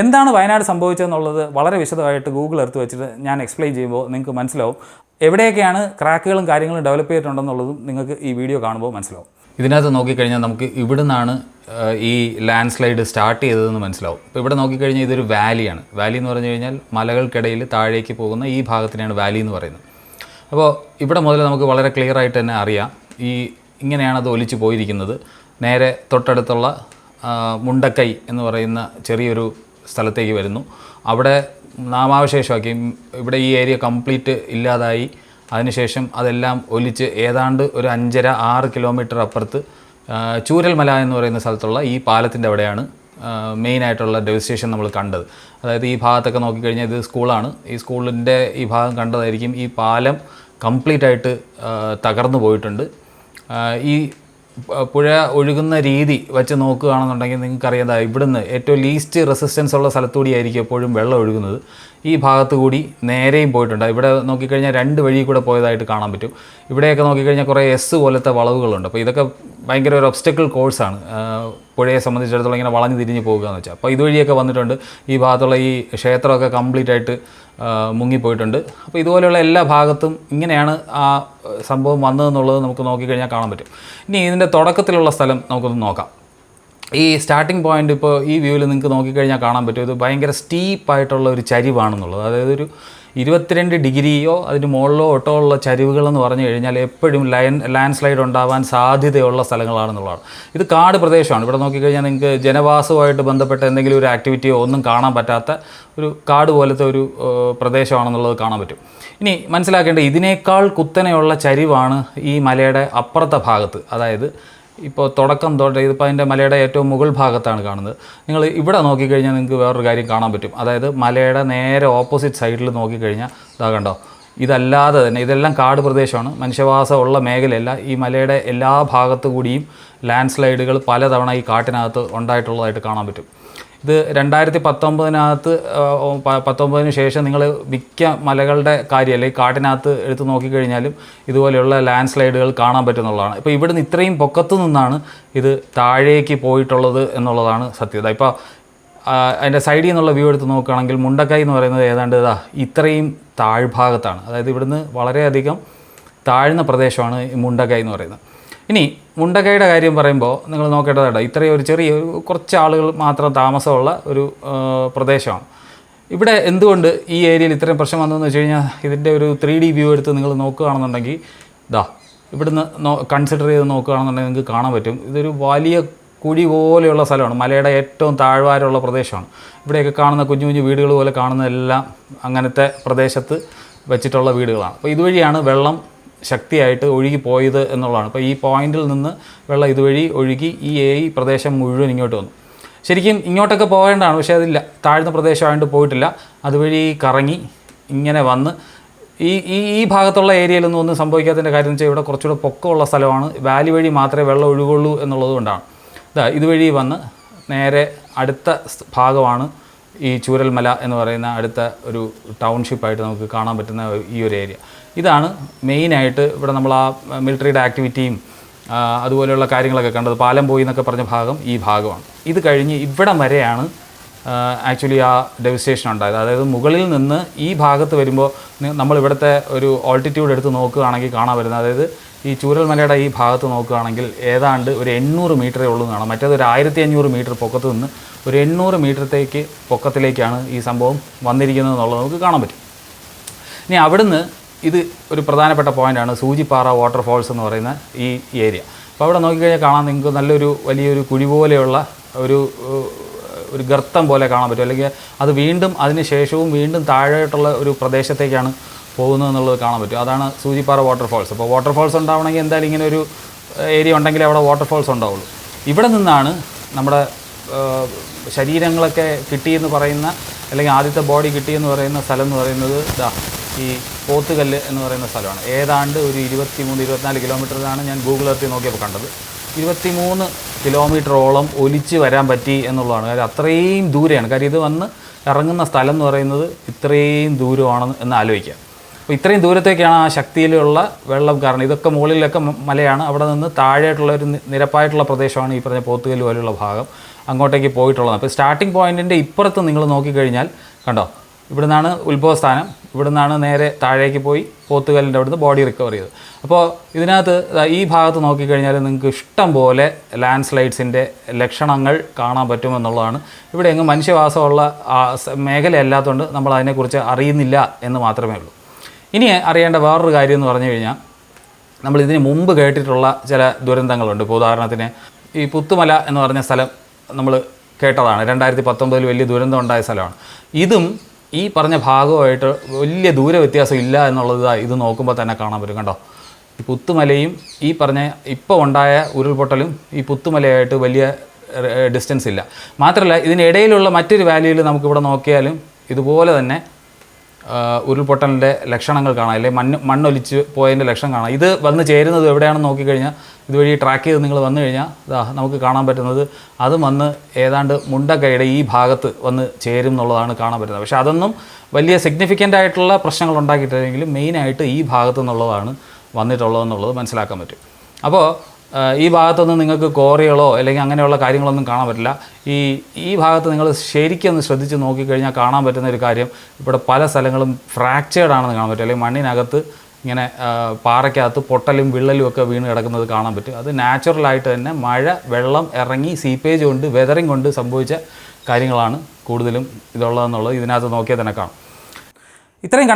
എന്താണ് വയനാട് സംഭവിച്ചതെന്നുള്ളത് വളരെ വിശദമായിട്ട് ഗൂഗിൾ എടുത്ത് വെച്ചിട്ട് ഞാൻ എക്സ്പ്ലെയിൻ ചെയ്യുമ്പോൾ നിങ്ങൾക്ക് മനസ്സിലാവും. എവിടെയൊക്കെയാണ് ക്രാക്കുകളും കാര്യങ്ങളും ഡെവലപ്പ് ചെയ്തിട്ടുണ്ടെന്നുള്ളതും നിങ്ങൾക്ക് ഈ വീഡിയോ കാണുമ്പോൾ മനസ്സിലാവും. ഇതിനകത്ത് നോക്കിക്കഴിഞ്ഞാൽ നമുക്ക് ഇവിടുന്നാണ് ഈ ലാൻഡ് സ്ലൈഡ് സ്റ്റാർട്ട് ചെയ്തതെന്ന് മനസ്സിലാവും. ഇപ്പോൾ ഇവിടെ നോക്കിക്കഴിഞ്ഞാൽ ഇതൊരു വാലിയാണ് വാലി എന്ന് പറഞ്ഞു കഴിഞ്ഞാൽ മലകൾക്കിടയിൽ താഴേക്ക് പോകുന്ന ഈ ഭാഗത്തിനെയാണ് വാലി എന്ന് പറയുന്നത്. അപ്പോൾ ഇവിടെ മുതൽ നമുക്ക് വളരെ ക്ലിയർ ആയിട്ട് തന്നെ അറിയാം. ഈ ഇങ്ങനെയാണ് അത് ഒലിച്ചു പോയിരിക്കുന്നത്. നേരെ തൊട്ടടുത്തുള്ള മുണ്ടക്കൈ എന്ന് പറയുന്ന ചെറിയൊരു സ്ഥലത്തേക്ക് വരുന്നു. അവിടെ നാമാവശേഷമാക്കി. ഇവിടെ ഈ ഏരിയ കംപ്ലീറ്റ് ഇല്ലാതായി. അതിനുശേഷം അതെല്ലാം ഒലിച്ച് ഏതാണ്ട് ഒരു അഞ്ചര ആറ് കിലോമീറ്റർ അപ്പുറത്ത് ചൂരൽമല എന്ന് പറയുന്ന സ്ഥലത്തുള്ള ഈ പാലത്തിന്റെ അവിടെയാണ് മെയിനായിട്ടുള്ള ഡെവിസ്റ്റേഷൻ നമ്മൾ കണ്ടത്. അതായത് ഈ ഭാഗത്തൊക്കെ നോക്കിക്കഴിഞ്ഞാൽ ഇത് സ്കൂളാണ്. ഈ സ്കൂളിന്റെ ഈ ഭാഗം കണ്ടതായിരിക്കും ഈ പാലം കംപ്ലീറ്റ് ആയിട്ട് തകർന്നു പോയിട്ടുണ്ട്. ഈ പുഴ ഒഴുകുന്ന രീതി വെച്ച് നോക്കുകയാണെന്നുണ്ടെങ്കിൽ നിങ്ങൾക്കറിയാം ഇവിടുന്ന് ഏറ്റവും ലീസ്റ്റ് റെസിസ്റ്റൻസ് ഉള്ള സ്ഥലത്തുകൂടി ആയിരിക്കും എപ്പോഴും വെള്ളം ഒഴുകുന്നത്. ഈ ഭാഗത്ത് കൂടി നേരെയും പോയിട്ടുണ്ട്. ഇവിടെ നോക്കിക്കഴിഞ്ഞാൽ രണ്ട് വഴി കൂടെ പോയതായിട്ട് കാണാൻ പറ്റും. ഇവിടെയൊക്കെ നോക്കിക്കഴിഞ്ഞാൽ കുറേ എസ് പോലത്തെ വളവുകളുണ്ട്. അപ്പോൾ ഇതൊക്കെ ഭയങ്കര ഒരു ഒബ്സ്റ്റക്കിൾ കോഴ്സാണ് പുഴയെ സംബന്ധിച്ചിടത്തോളം ഇങ്ങനെ വളഞ്ഞു തിരിഞ്ഞ് പോകുക എന്ന് വെച്ചാൽ. അപ്പോൾ ഇതുവഴിയൊക്കെ വന്നിട്ടുണ്ട്. ഈ ഭാഗത്തുള്ള ഈ ക്ഷേത്രമൊക്കെ കംപ്ലീറ്റ് ആയിട്ട് മുങ്ങിപ്പോയിട്ടുണ്ട്. അപ്പോൾ ഇതുപോലെയുള്ള എല്ലാ ഭാഗത്തും ഇങ്ങനെയാണ് ആ സംഭവം വന്നതെന്നുള്ളത് നമുക്ക് നോക്കിക്കഴിഞ്ഞാൽ കാണാൻ പറ്റും. ഇനി ഇതിന്റെ തുടക്കത്തിലുള്ള സ്ഥലം നമുക്കൊന്ന് നോക്കാം. ഈ സ്റ്റാർട്ടിംഗ് പോയിന്റ് ഇപ്പോൾ ഈ വ്യൂവിൽ നിങ്ങൾക്ക് നോക്കിക്കഴിഞ്ഞാൽ കാണാൻ പറ്റും. ഇത് ഭയങ്കര സ്റ്റീപ്പായിട്ടുള്ള ഒരു ചരിവാണെന്നുള്ളത്. അതായത് ഒരു ഇരുപത്തിരണ്ട് ഡിഗ്രിയോ അതിന് മുകളിലോ ഒട്ടോ ഉള്ള ചരിവുകളെന്ന് പറഞ്ഞു കഴിഞ്ഞാൽ എപ്പോഴും ലൈൻ ലാൻഡ് സ്ലൈഡ് ഉണ്ടാവാൻ സാധ്യതയുള്ള സ്ഥലങ്ങളാണെന്നുള്ളതാണ്. ഇത് കാട് പ്രദേശമാണ്. ഇവിടെ നോക്കിക്കഴിഞ്ഞാൽ നിങ്ങൾക്ക് ജനവാസവുമായിട്ട് ബന്ധപ്പെട്ട എന്തെങ്കിലും ഒരു ആക്ടിവിറ്റിയോ ഒന്നും കാണാൻ പറ്റാത്ത ഒരു കാട് പോലത്തെ ഒരു പ്രദേശമാണെന്നുള്ളത് കാണാൻ പറ്റും. ഇനി മനസ്സിലാക്കേണ്ട ഇതിനേക്കാൾ കുത്തനെയുള്ള ചരിവാണ് ഈ മലയുടെ അപ്പുറത്തെ ഭാഗത്ത്. അതായത് ഇപ്പോൾ തുടക്കം തൊട്ട് ഇതിപ്പോൾ അതിന്റെ മലയുടെ ഏറ്റവും മുകൾ ഭാഗത്താണ് കാണുന്നത്. നിങ്ങൾ ഇവിടെ നോക്കിക്കഴിഞ്ഞാൽ നിങ്ങൾക്ക് വേറൊരു കാര്യം കാണാൻ പറ്റും. അതായത് മലയുടെ നേരെ ഓപ്പോസിറ്റ് സൈഡിൽ നോക്കിക്കഴിഞ്ഞാൽ ഇതാ കണ്ടോ ഇതല്ലാതെ തന്നെ ഇതെല്ലാം കാട് പ്രദേശമാണ്. മനുഷ്യവാസമുള്ള മേഖലയല്ല. ഈ മലയുടെ എല്ലാ ഭാഗത്തു കൂടിയും ലാൻഡ് സ്ലൈഡുകൾ പലതവണ ഈ കാട്ടിനകത്ത് ഉണ്ടായിട്ടുള്ളതായിട്ട് കാണാൻ പറ്റും. ഇത് രണ്ടായിരത്തി പത്തൊമ്പതിനകത്ത് പത്തൊമ്പതിന് ശേഷം നിങ്ങൾ മിക്ക മലകളുടെ കാര്യം അല്ലെങ്കിൽ കാട്ടിനകത്ത് എടുത്ത് നോക്കിക്കഴിഞ്ഞാലും ഇതുപോലെയുള്ള ലാൻഡ് സ്ലൈഡുകൾ കാണാൻ പറ്റുന്നുള്ളതാണ്. ഇപ്പോൾ ഇവിടുന്ന് ഇത്രയും പൊക്കത്തു നിന്നാണ് ഇത് താഴേക്ക് പോയിട്ടുള്ളത് എന്നുള്ളതാണ് സത്യത ഇപ്പോൾ അതിന്റെ സൈഡിൽ നിന്നുള്ള വ്യൂ എടുത്ത് നോക്കുകയാണെങ്കിൽ മുണ്ടക്കൈ എന്ന് പറയുന്നത് ഏതാണ്ട് ഇതാ ഇത്രയും താഴ്ഭാഗത്താണ്. അതായത് ഇവിടുന്ന് വളരെയധികം താഴ്ന്ന പ്രദേശമാണ് ഈ മുണ്ടക്കൈ എന്ന് പറയുന്നത്. ഇനി മുണ്ടക്കൈയുടെ കാര്യം പറയുമ്പോൾ നിങ്ങൾ നോക്കേണ്ടതാണ് ഇത്രയും ഒരു ചെറിയ കുറച്ച് ആളുകൾ മാത്രം താമസമുള്ള ഒരു പ്രദേശമാണ്. ഇവിടെ എന്തുകൊണ്ട് ഈ ഏരിയയിൽ ഇത്രയും പ്രശ്നം വന്നതെന്ന് വെച്ച് കഴിഞ്ഞാൽ ഇതിന്റെ ഒരു ത്രീ ഡി വ്യൂ എടുത്ത് നിങ്ങൾ നോക്കുകയാണെന്നുണ്ടെങ്കിൽ ഇതാ ഇവിടുന്ന് കൺസിഡർ ചെയ്ത് നോക്കുകയാണെന്നുണ്ടെങ്കിൽ നിങ്ങൾക്ക് കാണാൻ പറ്റും. ഇതൊരു വലിയ കുഴി പോലെയുള്ള സ്ഥലമാണ്. മലയുടെ ഏറ്റവും താഴ്വാരമുള്ള പ്രദേശമാണ്. ഇവിടെയൊക്കെ കാണുന്ന കുഞ്ഞു കുഞ്ഞു വീടുകൾ പോലെ കാണുന്ന എല്ലാം അങ്ങനത്തെ പ്രദേശത്ത് വെച്ചിട്ടുള്ള വീടുകളാണ്. അപ്പോൾ ഇതുവഴിയാണ് വെള്ളം ശക്തിയായിട്ട് ഒഴുകി പോയത് എന്നുള്ളതാണ്. അപ്പോൾ ഈ പോയിന്റിൽ നിന്ന് വെള്ളം ഇതുവഴി ഒഴുകി ഈ എ പ്രദേശം മുഴുവൻ ഇങ്ങോട്ട് വന്നു. ശരിക്കും ഇങ്ങോട്ടൊക്കെ പോകേണ്ടതാണ് പക്ഷേ അതില്ല. താഴ്ന്ന പ്രദേശമായിട്ട് പോയിട്ടില്ല. അതുവഴി കറങ്ങി ഇങ്ങനെ വന്ന് ഈ ഈ ഈ ഭാഗത്തുള്ള ഏരിയയിലൊന്നും ഒന്നും സംഭവിക്കാത്തതിന്റെ കാര്യം വെച്ചാൽ ഇവിടെ കുറച്ചുകൂടെ പൊക്കമുള്ള സ്ഥലമാണ്. വാലി വഴി മാത്രമേ വെള്ളം ഒഴുകുള്ളൂ എന്നുള്ളത് കൊണ്ടാണ് ഇതാ ഇതുവഴി വന്ന് നേരെ അടുത്ത ഭാഗമാണ് ഈ ചൂരൽമല എന്ന് പറയുന്ന അടുത്ത ഒരു ടൗൺഷിപ്പായിട്ട് നമുക്ക് കാണാൻ പറ്റുന്ന ഈ ഒരു ഏരിയ. ഇതാണ് മെയിനായിട്ട് ഇവിടെ നമ്മൾ ആ മിലിറ്ററിയുടെ ആക്ടിവിറ്റിയും അതുപോലെയുള്ള കാര്യങ്ങളൊക്കെ കണ്ടത്. പാലം പോയി എന്നൊക്കെ പറഞ്ഞ ഭാഗം ഈ ഭാഗമാണ്. ഇത് കഴിഞ്ഞ് ഇവിടം വരെയാണ് ആക്ച്വലി ആ ഡെവിസ്റ്റേഷൻ ഉണ്ടായത്. അതായത് മുകളിൽ നിന്ന് ഈ ഭാഗത്ത് വരുമ്പോൾ നമ്മൾ ഇവിടുത്തെ ഒരു ഓൾട്ടിറ്റ്യൂഡ് എടുത്ത് നോക്കുകയാണെങ്കിൽ കാണാൻ വരുന്നത് അതായത് ഈ ചൂരൽ ചൂരൽമലയുടെ ഈ ഭാഗത്ത് നോക്കുകയാണെങ്കിൽ ഏതാണ്ട് ഒരു എണ്ണൂറ് മീറ്ററേ ഉള്ളൂ എന്നാണ്. മറ്റേത് ഒരു ആയിരത്തി അഞ്ഞൂറ് മീറ്റർ പൊക്കത്ത് നിന്ന് ഒരു എണ്ണൂറ് മീറ്ററത്തേക്ക് പൊക്കത്തിലേക്കാണ് ഈ സംഭവം വന്നിരിക്കുന്നത് എന്നുള്ളത് നമുക്ക് കാണാൻ പറ്റും. ഇനി അവിടുന്ന് ഇത് ഒരു പ്രധാനപ്പെട്ട പോയിന്റാണ് സൂചിപ്പാറ വാട്ടർഫോൾസ് എന്ന് പറയുന്ന ഈ ഏരിയ. അപ്പോൾ അവിടെ നോക്കിക്കഴിഞ്ഞാൽ കാണാൻ നിങ്ങൾക്ക് നല്ലൊരു വലിയൊരു കുഴി പോലെയുള്ള ഒരു ഒരു ഗർത്തം പോലെ കാണാൻ പറ്റും. അല്ലെങ്കിൽ അത് വീണ്ടും അതിന് ശേഷവും വീണ്ടും താഴോട്ടുള്ള ഒരു പ്രദേശത്തേക്കാണ് പോകുന്നത് എന്നുള്ളത് കാണാൻ പറ്റും. അതാണ് സൂചിപ്പാറ വാട്ടർഫോൾസ് അപ്പോൾ വാട്ടർഫോൾസ് ഉണ്ടാവണമെങ്കിൽ എന്തായാലും ഇങ്ങനെ ഒരു ഏരിയ ഉണ്ടെങ്കിൽ അവിടെ വാട്ടർഫോൾസ് ഉണ്ടാവുള്ളൂ. ഇവിടെ നിന്നാണ് നമ്മുടെ ശരീരങ്ങളൊക്കെ കിട്ടിയെന്ന് പറയുന്ന അല്ലെങ്കിൽ ആദ്യത്തെ ബോഡി കിട്ടിയെന്ന് പറയുന്ന സ്ഥലം എന്ന് പറയുന്നത് ഇതാ ഈ പോത്തുകല്ല് എന്ന് പറയുന്ന സ്ഥലമാണ്. ഏതാണ്ട് ഒരു ഇരുപത്തി മൂന്ന് ഇരുപത്തിനാല് കിലോമീറ്ററിലാണ് ഞാൻ ഗൂഗിൾ എർത്തിൽ നോക്കിയപ്പോൾ കണ്ടത്. ഇരുപത്തിമൂന്ന് കിലോമീറ്ററോളം ഒലിച്ച് വരാൻ പറ്റി എന്നുള്ളതാണ്. കാര്യം അത്രയും ദൂരെയാണ്. കാര്യം ഇത് വന്ന് ഇറങ്ങുന്ന സ്ഥലം എന്ന് പറയുന്നത് ഇത്രയും ദൂരമാണെന്ന് എന്ന് ആലോചിക്കാം. അപ്പോൾ ഇത്രയും ദൂരത്തേക്കാണ് ആ ശക്തിയിലുള്ള വെള്ളം കാരണം. ഇതൊക്കെ മുകളിലൊക്കെ മലയാണ്. അവിടെ നിന്ന് താഴെയായിട്ടുള്ള ഒരു നിരപ്പായിട്ടുള്ള പ്രദേശമാണ് ഈ പറഞ്ഞ പോത്തുകല്ല് പോലെയുള്ള ഭാഗം. അങ്ങോട്ടേക്ക് പോയിട്ടുള്ളത് അപ്പോൾ സ്റ്റാർട്ടിംഗ് പോയിന്റിന്റെ ഇപ്പുറത്ത് നിങ്ങൾ നോക്കിക്കഴിഞ്ഞാൽ കണ്ടോ? ഇവിടെ നിന്നാണ് ഉത്ഭവസ്ഥാനം. ഇവിടെ നിന്നാണ് നേരെ താഴേക്ക് പോയി പോത്തുകല്ലിന്റെ അവിടുന്ന് ബോഡി റിക്കവർ ചെയ്ത് അപ്പോൾ ഇതിനകത്ത് ഈ ഭാഗത്ത് നോക്കിക്കഴിഞ്ഞാൽ നിങ്ങൾക്ക് ഇഷ്ടം പോലെ ലാൻഡ് സ്ലൈഡ്സിന്റെ ലക്ഷണങ്ങൾ കാണാൻ പറ്റുമെന്നുള്ളതാണ്. ഇവിടെ എങ്ങ് മനുഷ്യവാസമുള്ള മേഖലയല്ലാത്തതുകൊണ്ട് നമ്മൾ അതിനെക്കുറിച്ച് അറിയുന്നില്ല എന്ന് മാത്രമേ ഉള്ളൂ. ഇനി അറിയേണ്ട വേറൊരു കാര്യം എന്ന് പറഞ്ഞു കഴിഞ്ഞാൽ നമ്മൾ ഇതിന് മുമ്പ് കേട്ടിട്ടുള്ള ചില ദുരന്തങ്ങളുണ്ട്. ഇപ്പോൾ ഉദാഹരണത്തിന് ഈ പുത്തുമല എന്ന് പറഞ്ഞ സ്ഥലം നമ്മൾ കേട്ടതാണ്. രണ്ടായിരത്തി പത്തൊമ്പതിൽ വലിയ ദുരന്തം ഉണ്ടായ സ്ഥലമാണ്. ഇതും ഈ പറഞ്ഞ ഭാഗമായിട്ട് വലിയ ദൂര വ്യത്യാസം ഇല്ല എന്നുള്ളത് ഇത് നോക്കുമ്പോൾ തന്നെ കാണാൻ പറ്റും കണ്ടോ? ഈ പുത്തുമലയും ഈ പറഞ്ഞ ഇപ്പോൾ ഉണ്ടായ ഉരുൾപൊട്ടലും ഈ പുത്തുമലയായിട്ട് വലിയ ഡിസ്റ്റൻസ് ഇല്ല. മാത്രമല്ല ഇതിനിടയിലുള്ള മറ്റൊരു വാല്യൂയിൽ നമുക്കിവിടെ നോക്കിയാലും ഇതുപോലെ തന്നെ ഉരുൾപൊട്ടലിന്റെ ലക്ഷണങ്ങൾ കാണാം അല്ലെങ്കിൽ മണ്ണ് മണ്ണൊലിച്ച് പോയതിന്റെ ലക്ഷണം കാണാം. ഇത് വന്ന് ചേരുന്നത് എവിടെയാണെന്ന് നോക്കിക്കഴിഞ്ഞാൽ ഇതുവഴി ട്രാക്ക് ചെയ്ത് നിങ്ങൾ വന്നു കഴിഞ്ഞാൽ ഇതാ നമുക്ക് കാണാൻ പറ്റുന്നത് അതും വന്ന് ഏതാണ്ട് മുണ്ടക്കൈയുടെ ഈ ഭാഗത്ത് വന്ന് ചേരും എന്നുള്ളതാണ് കാണാൻ പറ്റുന്നത്. പക്ഷേ അതൊന്നും വലിയ സിഗ്നിഫിക്കന്റ് ആയിട്ടുള്ള പ്രശ്നങ്ങൾ ഉണ്ടാക്കിയിട്ടില്ലെങ്കിലും മെയിനായിട്ട് ഈ ഭാഗത്തു നിന്നുള്ളതാണ് വന്നിട്ടുള്ളതെന്നുള്ളത് മനസ്സിലാക്കാൻ പറ്റും. അപ്പോൾ ഈ ഭാഗത്തൊന്നും നിങ്ങൾക്ക് കോറികളോ അല്ലെങ്കിൽ അങ്ങനെയുള്ള കാര്യങ്ങളൊന്നും കാണാൻ പറ്റില്ല. ഈ ഈ ഭാഗത്ത് നിങ്ങൾ ശരിക്കും ഒന്ന് ശ്രദ്ധിച്ച് നോക്കിക്കഴിഞ്ഞാൽ കാണാൻ പറ്റുന്ന ഒരു കാര്യം ഇവിടെ പല സ്ഥലങ്ങളും ഫ്രാക്ചേർഡ് ആണെന്ന് കാണാൻ പറ്റും. അല്ലെങ്കിൽ മണ്ണിനകത്ത് ഇങ്ങനെ പാറയ്ക്കകത്ത് പൊട്ടലും വിള്ളലും ഒക്കെ വീണ് കിടക്കുന്നത് കാണാൻ പറ്റും. അത് നാച്ചുറലായിട്ട് തന്നെ മഴ വെള്ളം ഇറങ്ങി സീപ്പേജ് കൊണ്ട് വെതറിങ് കൊണ്ട് സംഭവിച്ച കാര്യങ്ങളാണ് കൂടുതലും ഇതുള്ളതെന്നുള്ളത് ഇതിനകത്ത് നോക്കിയാൽ തന്നെ കാണാം. ഇത്രയും